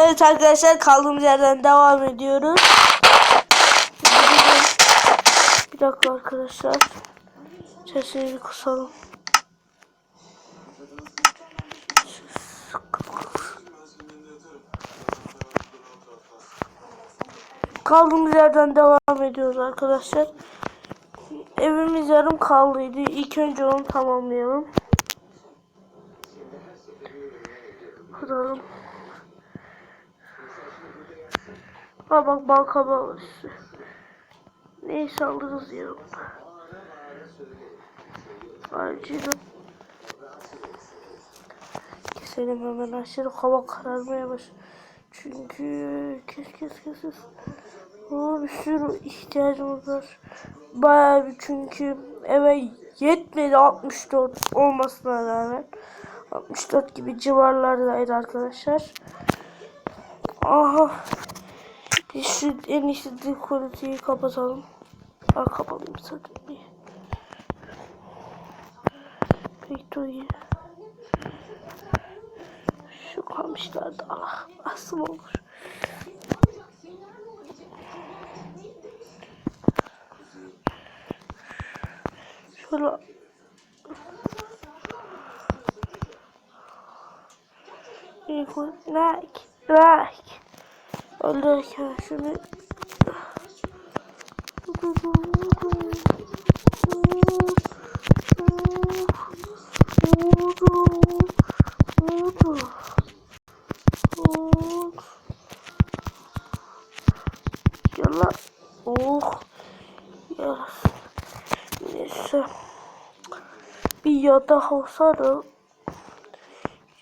Evet arkadaşlar kaldığımız yerden devam ediyoruz. Bir dakika arkadaşlar. Sesini bir kısalım. Kaldığımız yerden devam ediyoruz arkadaşlar. Evimiz yarım kaldıydı. İlk önce onu tamamlayalım. Kuralım. Ha bak bal kabağı var. Neyse alırız yarın. Acilen. Keselim hemen aşırı hava kararmaya baş. Çünkü kes kes kes kes. Oo, bir sürü ihtiyacımız var. Bayağı bir çünkü eve yetmedi 64 olmasına rağmen. 64 gibi civarlardaydı arkadaşlar. Aha. Şu en iyisi quality'yi kapatalım. Ha kapalıyım zaten. Victory. Şu kamışlar da Allah asım olur. Şöyle like like Öldürürken şunu Yalla. Oh. Yarasın. Neyse. Bir yatak olsa da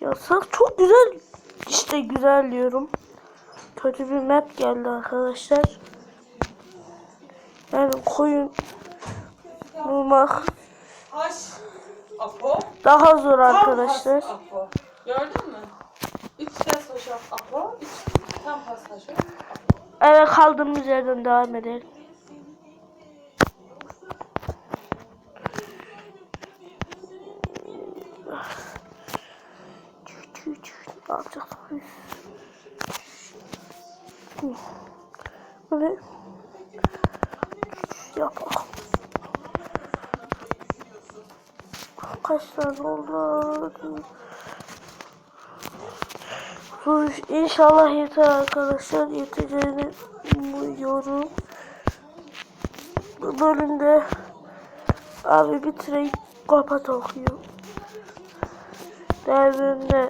yasak çok güzel. İşte güzel diyorum. Kötü bir map geldi arkadaşlar. Yani koyun bulmak daha zor arkadaşlar. Gördün mü? Üç ses taşı Apo. Tam. Evet kaldığımız yerden devam edelim. Ne yapacağız biz? Böyle yapalım. Kaç tane oldu? Bu inşallah yeter arkadaşlar. Yeteceğini umuyorum. Bu bölümde abi bitireyim kapat okuyor. Diğer bölümde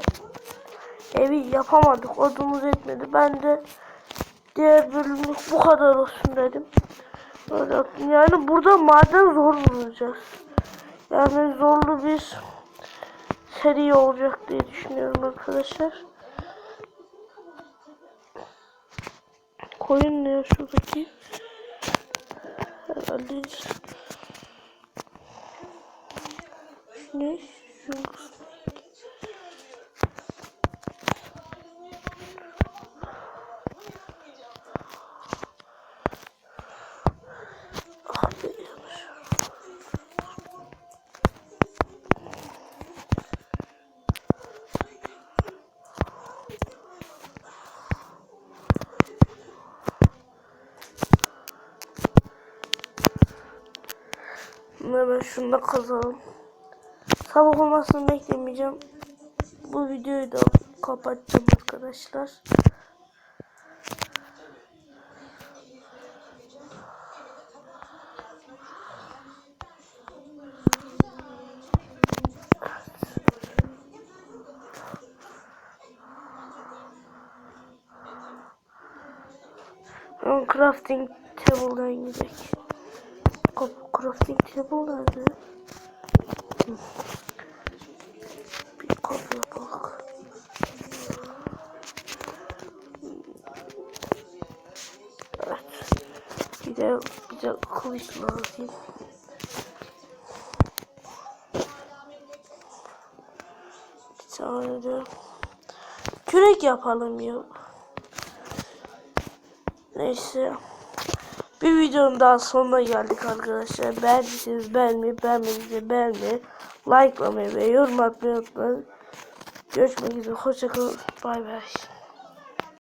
evi yapamadık. Odumuz etmedi. Ben de diğer bölümlük bu kadar olsun dedim. Yani burada maden zor bulacağız. Yani zorlu bir seri olacak diye düşünüyorum arkadaşlar. Koyun ne şuradaki? Herhalde ne? Şu Hemen şunu da kazalım. Sabah olmasını beklemeyeceğim. Bu videoyu da kapatacağım arkadaşlar. Crafting table'dan gidelim. Crafting table nerede? Bir kapıya bak. Evet. Bir de bir de kılıç lazım. Bir tane de kürek yapalım ya. Neyse. Videonun daha sonuna geldik arkadaşlar. Beğendiyseniz beğenmeyi, beğenmediyseniz beğenmeyi, likelamayı ve yorum atmayı unutmayın. Görüşmek üzere. Hoşçakalın. Bay bay.